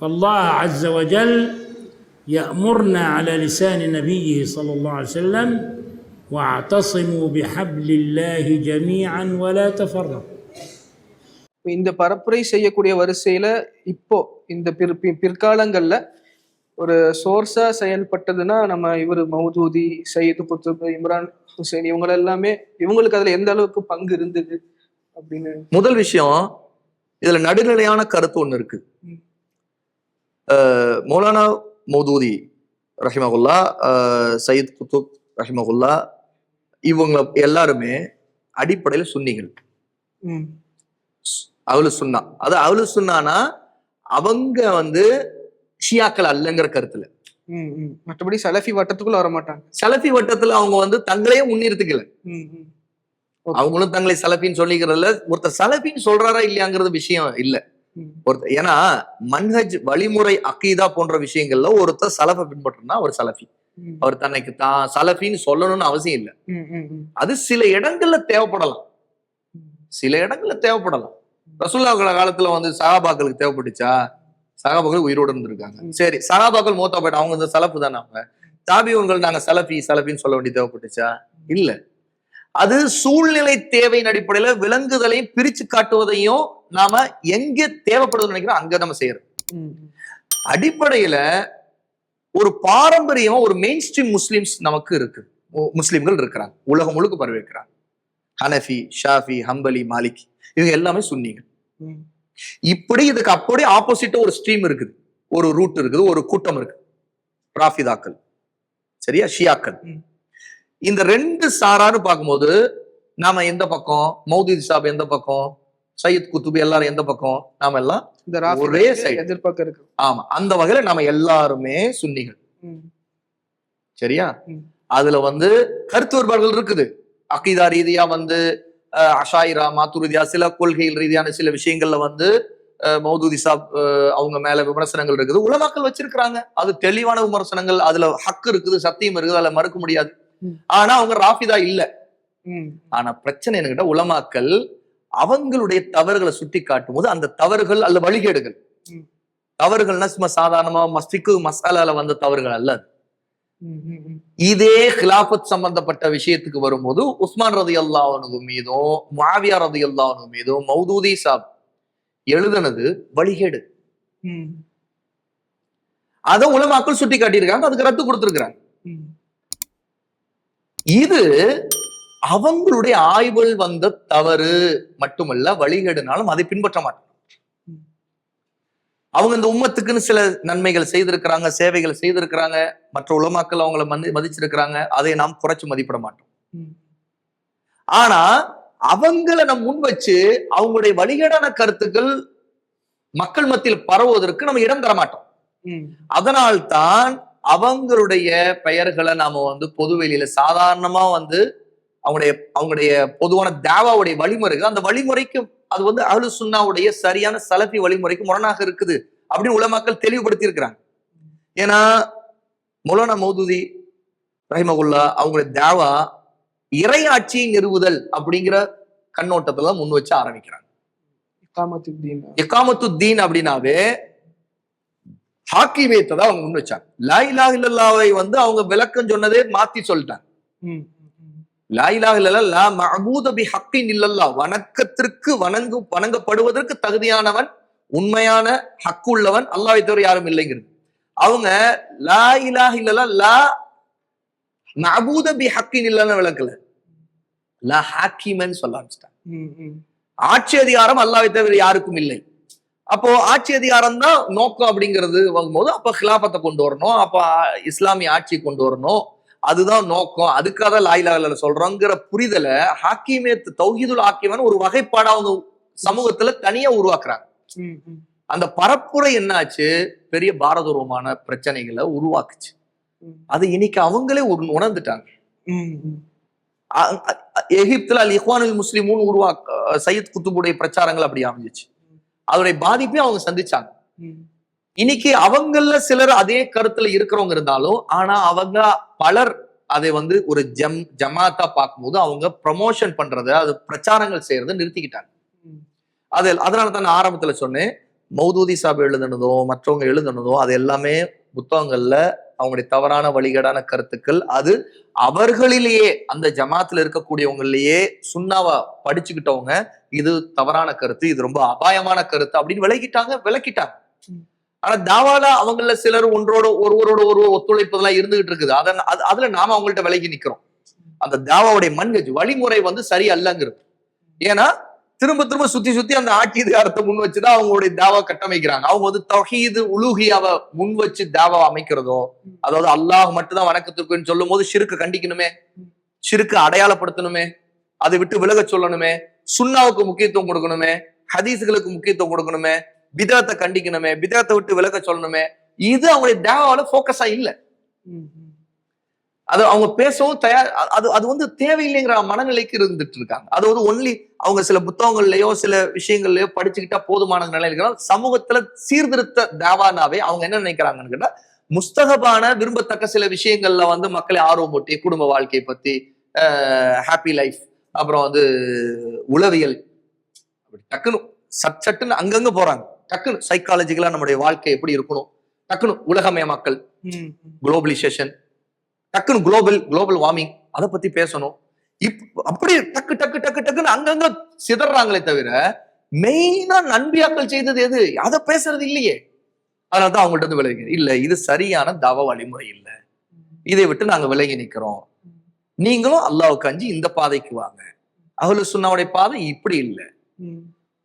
فالله عز وجل يأمرنا على لسان نبيه صلى الله عليه وسلم واعتصموا بحبل الله جميعا ولا تفرقوا இந்த பரப்புரை செய்யக்கூடிய வரிசையில இப்போ இந்த பிற் பி- பிற்காலங்கள்ல ஒரு சோர்ஸா செயல்பட்டதுன்னா நம்ம இவர் மௌதூதி சயீது குத்துப் இம்ரான் ஹுசைன் இவங்க எல்லாமே இவங்களுக்கு அதுல எந்த அளவுக்கு பங்கு இருந்தது அப்படின்னு முதல் விஷயம் இதுல நடுநிலையான கருத்து ஒண்ணு இருக்கு ம். அஹ் மௌலானா மௌதூதி ரஹிமகுல்லா சயீத் குத்துப் ரஹிமகுல்லா இவங்க எல்லாருமே அடிப்படையில சுன்னிகள். அவளு சுன்னா. அது அவளு சுன்னானா அவங்க வந்து ஷியாக்கள் அல்லங்கிற கருத்துல. மற்றபடி சலஃபி வட்டத்துக்குள்ள வர மாட்டாங்க சலஃபி வட்டத்துல அவங்க வந்து தங்களையே முன்னிறுத்திக்கல. அவங்களும் தங்களை சலஃபின்னு சொல்லிக்கிறதுல ஒருத்தர் சலஃபின்னு சொல்றாரா இல்லையாங்கிறது விஷயம் இல்ல. ஒருத்தர் ஏன்னா மன்ஹஜ் வழிமுறை அக்கீதா போன்ற விஷயங்கள்ல ஒருத்தர் சலஃபை பின்பற்றினா அவர் சலஃபி. அவர் தன்னைக்கு தான் சலஃபின்னு சொல்லணும்னு அவசியம் இல்லை. அது சில இடங்கள்ல தேவைப்படலாம். சில இடங்கள்ல தேவைப்படலாம். ரசூல்லா காலத்துல வந்து சகாபாக்களுக்கு தேவைப்பட்டுச்சா? சகாபாக்கள் உயிரோடு இருந்திருக்காங்க. சரி சகாபாக்கள் மூத்தா போயிட்டு அவங்க இந்த சலப்பு தானே அவங்க? தாபியவர்கள் நாங்க சலஃபி சலஃபின்னு சொல்ல வேண்டிய தேவைப்பட்டுச்சா? இல்ல. அது சூழ்நிலை தேவையின் அடிப்படையில விலங்குதலையும் பிரிச்சு காட்டுவதையும் நாம எங்க தேவைப்படுதுன்னு நினைக்கிறோம் அங்க நம்ம செய்யறோம் அடிப்படையில ஒரு பாரம்பரியம் ஒரு மெயின் ஸ்ட்ரீம் முஸ்லிம்ஸ் நமக்கு இருக்கு. முஸ்லிம்கள் இருக்கிறாங்க. உலகம் முழுக்க பரவி ஹனஃபி ஷாஃபி ஹம்பலி மாலிக் இவங்க எல்லாமே சுன்னிங்க ம். இப்படி இதுக்கு அப்படியே ஆப்போசிட்டா ஒரு ஸ்ட்ரீம் இருக்குது. ஒரு ரூட் இருக்குது ஒரு கூட்டம் இருக்கு ராஃபிதாக்கள். சரியா? ஷியாக்கள். ம். இந்த ரெண்டு சாரான்னு பார்க்கும்போது நாம எந்த பக்கம்? மௌதூதி சாப் எந்த பக்கம்? சையத் குத்துபி எல்லாரும் எந்த பக்கம்? நாம எல்லாம் இந்த ஒரே side. எதிர்பார்க்க இருக்கு. ஆமா. அந்த வகையில நாம எல்லாருமே சுன்னிகள். சரியா. அதுல வந்து கருத்து வேறுபாடுகள் இருக்குது. அக்கீதா ரீதியா வந்து அஷாயிரா மாத்துருதியா சில கொள்கைகள் ரீதியான சில விஷயங்கள்ல வந்து மௌதூதி சாப் அவங்க மேல விமர்சனங்கள் இருக்குது. உலமாக்கள் வச்சிருக்கிறாங்க. அது தெளிவான விமர்சனங்கள். அதுல ஹக்கு இருக்குது சத்தியம் இருக்குது. அதுல மறுக்க முடியாது. ஆனா அவங்க ராஃபிதா இல்ல. ஆனா பிரச்சனை என்னகிட்ட உலமாக்கள் அவங்களுடைய தவறுகளை சுட்டி காட்டும் போது அந்த தவறுகள் அல்ல வழிகேடுகள். தவறுகள்னா சும்மா சாதாரணமா மஸ்திக்கு மசாலால வந்த தவறுகள் அல்ல. இதே கிலாபத் சம்பந்தப்பட்ட விஷயத்துக்கு வரும்போது உஸ்மான் ரதி அல்லாஹனு மீதும் மாவியா ரதி அல்லாஹனு மீதும் மௌதூதி சாப் எழுதுனது வழிகேடு. அதை உலமாக்கள் சுட்டி காட்டியிருக்காங்க அதுக்கு ரத்து கொடுத்திருக்கிறாங்க. இது அவங்களுடைய ஆய்வில் வந்த தவறு மட்டுமல்ல வழிகேடுனாலும் அதை பின்பற்ற மாட்டாங்க. அவங்க இந்த உம்மத்துக்குன்னு சில நன்மைகள் செய்திருக்கிறாங்க சேவைகள் செய்திருக்கிறாங்க மற்ற உலமாக்கள் அவங்கள மதி மதிச்சிருக்கிறாங்க அதை நாம் குறைச்சு மதிப்பிட மாட்டோம். ஆனா அவங்கள நம்ம முன் வச்சு அவங்களுடைய வழிகேடான கருத்துக்கள் மக்கள் மத்தியில் பரவுவதற்கு நம்ம இடம் தர மாட்டோம் அதனால்தான் அவங்களுடைய பெயர்களை நாம வந்து பொதுவெளியில சாதாரணமா வந்து அவங்களுடைய அவங்களுடைய பொதுவான தேவாவுடைய வழிமுறைகள் அந்த வழிமுறைக்கு அது வந்து அஹ்லு சுன்னாவுடைய சரியான சலஃபி வழிமுறைக்கு முரணாக இருக்குது அப்படின்னு உலமாக்கள் தெளிவுபடுத்தி இருக்கிறாங்க ஏன்னா மௌலானா மௌதுதி ரஹிமகுல்லா அவங்களுடைய தேவா இறையாட்சியை நிறுவுதல் அப்படிங்கிற கண்ணோட்டத்துல முன் வச்சு ஆரம்பிக்கிறாங்க. இகாமத்துத்தீன். இக்காமத்து தீன் ஹாக்கிமியத்தை தான் அவங்க முன் வச்சாங்க. லா இலாஹ இல்லல்லாவை வந்து அவங்க விளக்கம் சொன்னதே மாத்தி சொல்லிட்டாங்க. ம், ம், லா இலாஹ இல்லல்லா லா மஅபூத பி ஹக்கின் இல்லல்லா வணக்கத்திற்கு வணங்கு வணங்கப்படுவதற்கு தகுதியானவன் உண்மையான ஹக்கு உள்ளவன் அல்லாஹ்வை தவிர யாரும் இல்லைங்கிறது. அவங்க லா இலாஹ இல்லல்லா லா மஅபூத பி ஹக்கின் இல்லன்னு விளக்கல. லா ஹாக்கிமன் சொல்ல ஆரம்பிச்சிட்டாங்க. ஆட்சி அதிகாரம் அல்லாவை தவிர யாருக்கும் இல்லை. அப்போ ஆட்சி அதிகாரம் தான் நோக்கம் அப்படிங்கிறது வரும்போது அப்ப ஹிலாபத்தை கொண்டு வரணும் அப்ப இஸ்லாமிய ஆட்சி கொண்டு வரணும். அதுதான் நோக்கம். அதுக்காக தான் லாயிலாக சொல்றோங்கிற புரிதலை ஹாக்கிமேத் தௌஹீதுல் ஹாக்கிமன் ஒரு வகைப்பாடா அவங்க சமூகத்துல தனியா உருவாக்குறாங்க. அந்த பரப்புரை என்னாச்சு? பெரிய பாரதூரமான பிரச்சனைகளை உருவாக்குச்சு. அது இன்னைக்கு அவங்களே உண- உணர்ந்துட்டாங்க. எகிப்துல அல் இஹ்வானுல் முஸ்லிமுன் உருவாக்க சையத் குத்துபுடைய பிரச்சாரங்கள் அப்படி அமைஞ்சிச்சு. அதோடைய பாதிப்பையும் அவங்க சந்திச்சாங்க. இன்னைக்கு அவங்கள சிலர் அதே கருத்துல இருக்கிறவங்க இருந்தாலும் ஆனா அவங்க பலர் அதை வந்து ஒரு ஜம் ஜமாத்தா பார்க்கும்போது அவங்க ப்ரமோஷன் பண்றத அது பிரச்சாரங்கள் செய்யறதை நிறுத்திக்கிட்டாங்க. அது அதனால தான் நான் ஆரம்பத்துல சொன்னேன் மௌதூதி சாப் எழுதுனதோ மற்றவங்க எழுதுனதோ அது எல்லாமே புத்தகங்கள்ல அவங்களுடைய தவறான வழிகேடான கருத்துக்கள் அது அவர்களிலேயே அந்த ஜமாத்துல இருக்கக்கூடியவங்களிலேயே சுண்ணாவா படிச்சுக்கிட்டவங்க இது தவறான கருத்து இது ரொம்ப அபாயமான கருத்து அப்படின்னு விளக்கிட்டாங்க விளக்கிட்டாங்க. ஆனா தாவால அவங்கள சிலர் ஒன்றோட ஒருவரோட ஒருவர் ஒத்துழைப்பதெல்லாம் இருந்துகிட்டு இருக்குது. அத அது- அதுல நாம அவங்கள்ட்ட விலகி நிக்கிறோம். அந்த தாவாவுடைய மன்கஜ் வழிமுறை வந்து சரி அல்லங்கிறது. ஏன்னா திரும்ப திரும்ப சுத்தி சுத்தி அந்த ஆட்சி முன் வச்சுதான் அவங்களுடைய தாவா கட்டமைக்கிறாங்க. அவங்க வந்து தௌஹீது உலூகியாவை முன் வச்சு தாவா அமைக்கிறதோ அதாவது அல்லாஹ் மட்டும்தான் வணக்கத்துக்குன்னு சொல்லும் போது சிறுக்கு கண்டிக்கணுமே? சிறுக்கு அடையாளப்படுத்தணுமே? அதை விட்டு விலக சொல்லணுமே? சுண்ணாவுக்கு முக்கியத்துவம் கொடுக்கணுமே? ஹதீஸுகளுக்கு முக்கியத்துவம் கொடுக்கணுமே? பிதத்தை கண்டிக்கணுமே? பிதத்தை விட்டு விலக சொல்லணுமே? இது அவங்களுடைய தேவாவில போக்கஸா இல்ல. அது அவங்க பேசவும் தயார் அது அது வந்து தேவையில்லைங்கிற மனநிலைக்கு இருந்துட்டு இருக்காங்க அது வந்து ஒன்லி அவங்க சில புத்தகங்கள்லயோ சில விஷயங்கள்லயோ படிச்சுக்கிட்டா போதுமான நிலையில சமூகத்துல சீர்திருத்த தேவானாவே அவங்க என்ன நினைக்கிறாங்கன்னு கேட்டா முஸ்தகபான விரும்பத்தக்க சில விஷயங்கள்ல வந்து மக்களை ஆர்வம் ஊட்டி குடும்ப வாழ்க்கையை பத்தி ஹாப்பி லைஃப் அப்புறம் வந்து உளவியல் அப்படி டக்குன்னு சட் சட்டுன்னு அங்கங்க போறாங்க. டக்குன்னு சைக்காலஜிக்கலா நம்முடைய வாழ்க்கை எப்படி இருக்கணும்? டக்குன்னு உலகமயமாக்கல் ம், ம். குளோபலைசேஷன் டக்குன்னு குளோபல் குளோபல் வார்மிங் அதை பத்தி பேசணும். இப் அப்படியே டக்கு டக்கு டக்கு டக்குன்னு அங்கங்க சிதறாங்களே தவிர மெயினா நண்பியாக்கள் செய்தது எது? அதை பேசுறது இல்லையே. அதனாலதான் அவங்கள்ட்ட இருந்து விலகி இல்ல இது சரியான தவ வழிமுறை இல்லை. இதை விட்டு நாங்க விலகி நிக்கிறோம். நீங்களும் அல்லாவுக்கு அஞ்சு இந்த பாதைக்கு வாங்க. அவளு சுன்னாவுடைய பாதை இப்படி இல்லை.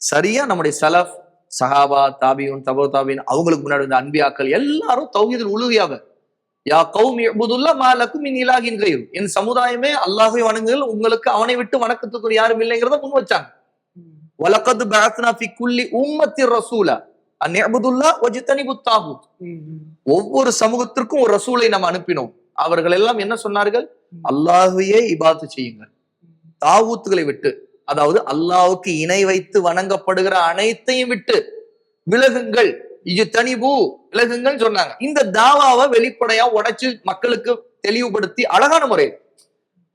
சரியா நம்முடைய சலஃப் சஹாபா தாபியூன் தபோ தாபின் அவங்களுக்கு முன்னாடி இருந்த அன்பியாக்கள் எல்லாரும் தௌஹீதில் உழுவியாக யா கௌம் இஅ்புதுல்லா மா லக்கும் மின் இலாஹின் கைர் என் சமுதாயமே அல்லாஹ்வை வணங்குங்கள் உங்களுக்கு அவனை விட்டு வணக்கத்துக்கு யாரும் இல்லைங்கிறத முன் வச்சாங்க. வலக்கத் பஅத்னா ஃபி குல்லி உம்மத்தி ரசூலா. அன் இஅ்புதுல்லா வஜ்தனிபுத் தாகுத் ம், ம். ஒவ்வொரு சமூகத்திற்கும் ஒரு ரசூலை நாம் அனுப்பினோம். அவர்கள் எல்லாம் என்ன சொன்னார்கள்? அல்லாஹ்வையே இபாத்து செய்யுங்கள். தாவூத்துகளை விட்டு அதாவது அல்லாஹ்வுக்கு இணை வைத்து வணங்கப்படுகிற அனைத்தையும் விட்டு விலகுங்கள். இது தனிபு விலகுங்கன்னு சொன்னாங்க. இந்த தாவாவை வெளிப்படையா உடைச்சு மக்களுக்கு தெளிவுபடுத்தி அழகான முறையில்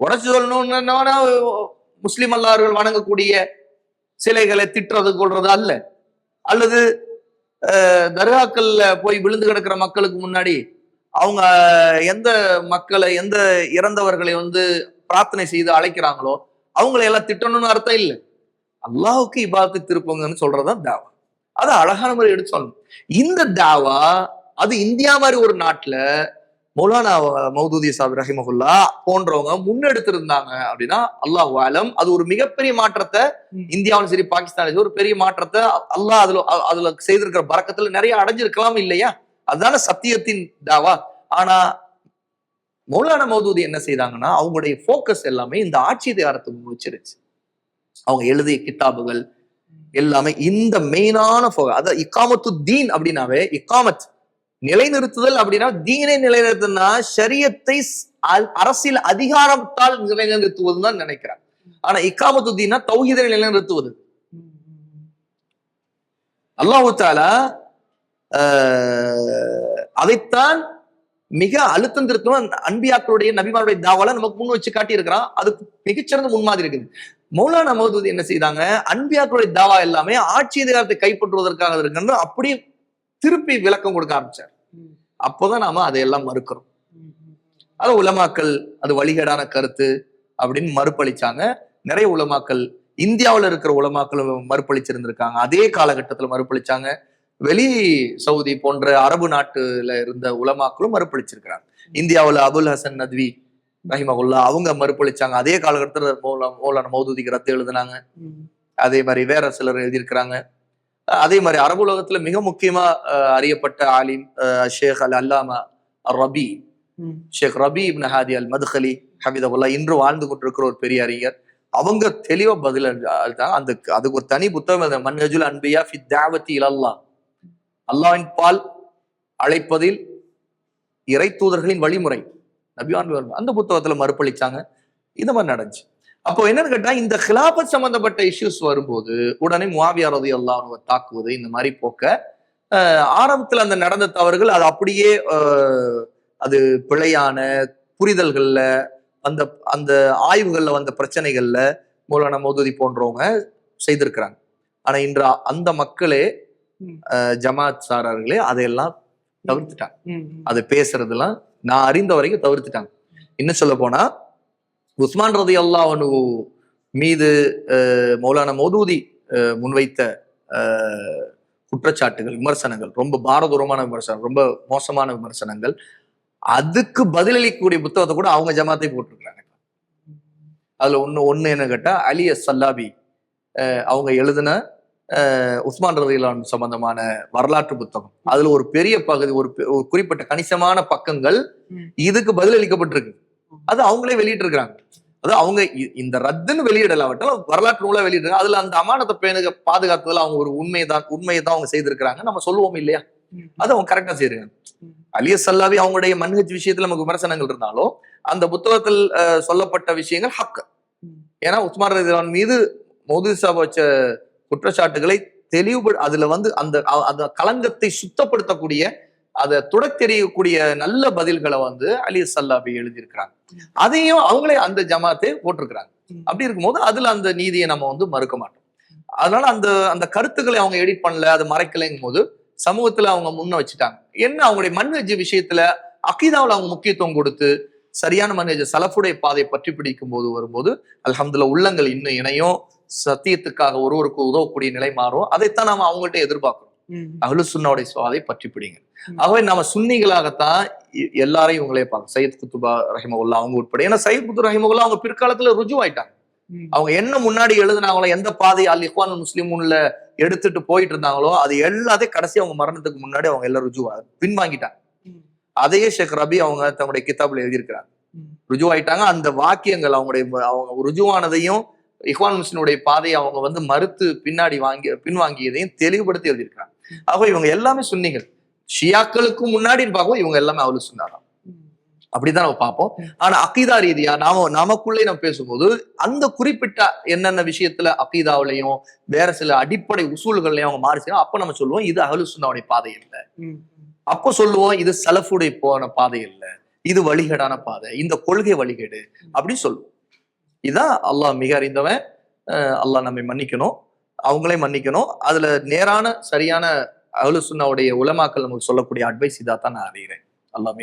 உடைச்சு சொல்லணும்னா முஸ்லிம் அல்லார்கள் வணங்கக்கூடிய சிலைகளை திட்டுறது கொள்றது அல்ல. அல்லது தர்காக்கள்ல போய் விழுந்து கிடக்கிற மக்களுக்கு முன்னாடி அவங்க எந்த மக்களை எந்த இறந்தவர்களை வந்து பிரார்த்தனை செய்து அழைக்கிறாங்களோ அவங்களை எல்லாம் திட்டணும்னு அர்த்தம் இல்லை. அல்லாவுக்கு இபாத்து திருப்பங்கன்னு சொல்றதுதான் தாவா. அதை அழகான முறை எடுத்து சொல்லணும். இந்த தாவா அது இந்தியா மாதிரி ஒரு நாட்டுல மௌலானா மௌதூதி சாப் ரஹிமகுல்லா போன்றவங்க முன்னெடுத்திருந்தாங்க அப்படின்னா அல்லாஹ் ஆலம் அது ஒரு மிகப்பெரிய மாற்றத்தை. இந்தியாவிலும் சரி பாகிஸ்தானும் சரி ஒரு பெரிய மாற்றத்தை அல்லாஹ் அதுல அதுல செய்திருக்கிற பறக்கத்துல நிறைய அடைஞ்சிருக்கலாம் இல்லையா? அதுதானே சத்தியத்தின் தாவா. ஆனா மௌலானா மௌதூதி என்ன செய்தாங்கன்னா அவங்களுடைய ஃபோக்கஸ் எல்லாமே இந்த ஆட்சி அதிகாரத்தை முன் வச்சிருச்சு அவங்க எழுதிய கித்தாபுகள் எல்லாமே இந்த மெயினான அதாவது இக்காமத்து தீன் அப்படின்னாவே இக்காமத் நிலைநிறுத்துதல் அப்படின்னா தீனை நிலைநிறுத்தினா சரியத்தை அ- அரசியல் அதிகாரத்தால் நிலைநிறுத்துவதுன்னு தான் நினைக்கிறேன் ஆனா இக்காமத்து தீனா தௌஹீதை நிலைநிறுத்துவது. ம், அல்லாஹு தாலா ஆஹ், அதைத்தான் மிக அழுத்தம் திருத்தம் அன்பியாக்களுடைய நபிமாருடைய தாவால நமக்கு முன் வச்சு காட்டியிருக்கிறான். அதுக்கு மிகச்சிறந்த முன்மாதிரி இருக்குது. மௌலானா மௌதூதி என்ன செய்தாங்க? அன்பியாக்களுடைய தாவா எல்லாமே ஆட்சி அதிகாரத்தை கைப்பற்றுவதற்காக இருக்குன்னு அப்படியே திருப்பி விளக்கம் கொடுக்க ஆரம்பிச்சார். அப்போதான் நாம அதையெல்லாம் மறுக்கிறோம். அது உலமாக்கள் அது வழிகேடான கருத்து அப்படின்னு மறுப்பளிச்சாங்க. நிறைய உலமாக்கள் இந்தியாவுல இருக்கிற உலமாக்கள் மறுப்பளிச்சிருந்திருக்காங்க. அதே காலகட்டத்துல மறுப்பளிச்சாங்க. வெளி சவுதி போன்ற அரபு நாட்டுல இருந்த உலமாக்களும் மறுப்பளிச்சிருக்கிறாங்க. இந்தியாவுல அபுல் ஹசன் நத்வி ரஹிமகுல்லா அவங்க மறுப்பளிச்சாங்க. அதே காலகட்டத்துல மௌலா மௌலான மௌதூதிக்கு ரத்து எழுதுனாங்க. அதே மாதிரி வேற சிலர் எழுதியிருக்கிறாங்க. அதே மாதிரி அரபு உலகத்துல மிக முக்கியமா அறியப்பட்ட ஆலிம் ஷேக் அல் அல்லாமா ரபி. ஷேக் ரபி இப்னு ஹாதி அல் மதுஹலி ஹபிதபுல்லா இன்று வாழ்ந்து கொண்டிருக்கிற ஒரு பெரிய அறிஞர். அவங்க தெளிவா பதில் அளித்தாங்க. அந்த அதுக்கு ஒரு தனி புத்தகம் மன்ஹஜுல் அன்பியா ஃபி தாவத்தி இலல்லா அல்லாஹ்வின் பால் அழைப்பதில் இறை தூதர்களின் வழிமுறை. வழிமுறை. அந்த புத்தகத்துல மறுப்பளிச்சாங்க இந்த மாதிரி நடந்துச்சு அப்போ என்னன்னு கேட்டா இந்த ஹிலாபத் சம்பந்தப்பட்ட இஷ்யூஸ் வரும்போது உடனே முவாவியா ரதி அல்லாஹ் தாக்குவது இந்த மாதிரி போக்க ஆரம்பத்துல அந்த நடந்த தவறுகள் அது அப்படியே அது பிழையான புரிதல்கள்ல அந்த அந்த ஆய்வுகள்ல வந்த பிரச்சனைகள்ல மௌலானா மௌதூதி போன்றவங்க செய்திருக்கிறாங்க ஆனா இன்று அந்த மக்களே ஜமாத் சாரர்களே அதையெல்லாம் தவிர்த்துட்டாங்க. அது பேசுறதெல்லாம் நான் அறிந்த வரைக்கும் தவிர்த்துட்டாங்க. இன்னும் சொல்ல போனா உஸ்மான் ரதி அல்லாஹ் மீது மௌலான மௌதூதி முன்வைத்த குற்றச்சாட்டுகள் விமர்சனங்கள் ரொம்ப பாரதூரமான விமர்சனம் ரொம்ப மோசமான விமர்சனங்கள் அதுக்கு பதிலளிக்கக்கூடிய புத்தகத்தை கூட அவங்க ஜமாத்தை போட்டிருக்கிறாங்க. அதுல ஒன்று ஒன்று என்ன கேட்டா அலி எஸ் சல்லாபி அவங்க எழுதின உஸ்மான் ரதிலான் சம்பந்தமான வரலாற்று புத்தகம். அதுல ஒரு பெரிய பகுதி ஒரு குறிப்பிட்ட கணிசமான பக்கங்கள். இதுக்கு பதிலளிக்கப்பட்டிருக்கு. அது அவங்களே வெளியிட்டு இருக்காங்க அது அவங்க இந்த ரத்துன்னு வெளியிடலாவட்டாலும் வரலாற்று நூலா வெளியிட்டு அதுல அந்த அமானத்தை பேணுக பாதுகாத்ததுல அவங்க ஒரு உண்மைதான் உண்மையை தான் அவங்க செய்திருக்கிறாங்க. நம்ம சொல்லுவோம் இல்லையா. அது அவங்க கரெக்டா செய்யறாங்க. அலிய சல்லாவி அவங்களுடைய மன்ஹஜ் விஷயத்துல நமக்கு விமர்சனங்கள் இருந்தாலும் அந்த புத்தகத்தில் அஹ், சொல்லப்பட்ட விஷயங்கள் ஹக். ஏன்னா உஸ்மான் ரதிலான் மீது மோதி சாப் வச்ச குற்றச்சாட்டுகளை தெளிவுபடு அதுல வந்து அந்த அந்த களங்கத்தை சுத்தப்படுத்தக்கூடிய அதை துடத்தெறியக்கூடிய நல்ல பதில்களை வந்து அலி சல்லாபி எழுதியிருக்கிறாங்க. அதையும் அவங்களே அந்த ஜமாத்தே போட்டிருக்கிறாங்க. அப்படி இருக்கும்போது அதுல அந்த நீதியை நம்ம வந்து மறுக்க மாட்டோம் அதனால அந்த அந்த கருத்துக்களை அவங்க எடிட் பண்ணல அதை மறைக்கலைங்கும் போது சமூகத்துல அவங்க முன்ன வச்சுட்டாங்க என்ன அவங்களுடைய மன்ஹஜ் விஷயத்துல அக்கீதாவில் அவங்க முக்கியத்துவம் கொடுத்து சரியான மன்ஹஜ் சலஃபுடைய பாதை பற்றி பிடிக்கும் போது வரும்போது அல்ஹம்துலில்லாஹ் உள்ளங்கள் இன்னும் இணையும் சத்தியத்துக்காக ஒருவருக்கு உதவக்கூடிய நிலை மாறும் அதைத்தான் நாம அவங்கள்ட்ட எதிர்பார்க்கிறோம் ம். அஹ்லு சுன்னாவுடைய சுவாதை பற்றி பிடிங்க. ஆகவே நம்ம சுன்னிகளாகத்தான் எல்லாரையும் இவங்களே பார்க்கணும் சையத் குத்துபா ரஹிமகுல்லா அவங்க உட்பட ஏன்னா சையத் குத்து ரஹிமகுல்லா அவங்க பிற்காலத்துல ருஜு ஆயிட்டாங்க ம். அவங்க என்ன முன்னாடி எழுதுனாங்களோ எந்த பாதை அல் இஹ்வான் முஸ்லிமுன்ல எடுத்துட்டு போயிட்டு இருந்தாங்களோ அது எல்லாத்தையும் கடைசி அவங்க மரணத்துக்கு முன்னாடி அவங்க எல்லாம் ருஜுவா பின்வாங்கிட்டாங்க. அதையே ஷேக் ரபி அவங்க தங்களுடைய கிதாப்ல எழுதியிருக்கிறாங்க. ருஜுவாயிட்டாங்க அந்த வாக்கியங்கள் அவங்களுடைய அவங்க ருஜுவானதையும் இஹ்வான் முஸ்லிமுடைய பாதையை அவங்க வந்து மறுத்து பின்னாடி வாங்கி பின்வாங்கியதையும் தெளிவுபடுத்தி எழுதியிருக்கிறாங்க. ஆக இவங்க எல்லாமே சுன்னிகள். ஷியாக்களுக்கு முன்னாடின்னு பார்க்கவும் இவங்க எல்லாமே அவளு சொன்னாராம். அப்படிதான் நம்ம பார்ப்போம். ஆனா அக்கீதா ரீதியா நாம நமக்குள்ளே நம்ம பேசும்போது அந்த குறிப்பிட்ட என்னென்ன விஷயத்துல அக்கீதாவிலையும் வேற சில அடிப்படை உசூல்கள்லயும் அவங்க மாறி செய்யணும் அப்ப நம்ம சொல்லுவோம் இது அகலு சுன்னாவுடைய பாதை இல்லை. அப்போ சொல்லுவோம் இது சலஃபுடைய போன பாதை இல்லை. இது வழிகேடான பாதை. இந்த கொள்கை வழிகேடு. அப்படின்னு சொல்லுவோம். இதான் அல்லாஹ் மிக அறிந்தவன். அல்லாஹ் நம்மை மன்னிக்கணும். அவங்களே மன்னிக்கணும். அதுல நேரான சரியான அகலு சுண்ணாவுடைய உலமாக்கள் நமக்கு சொல்லக்கூடிய அட்வைஸ் இதாக தான் நான் அறிகிறேன் அல்லாஹ்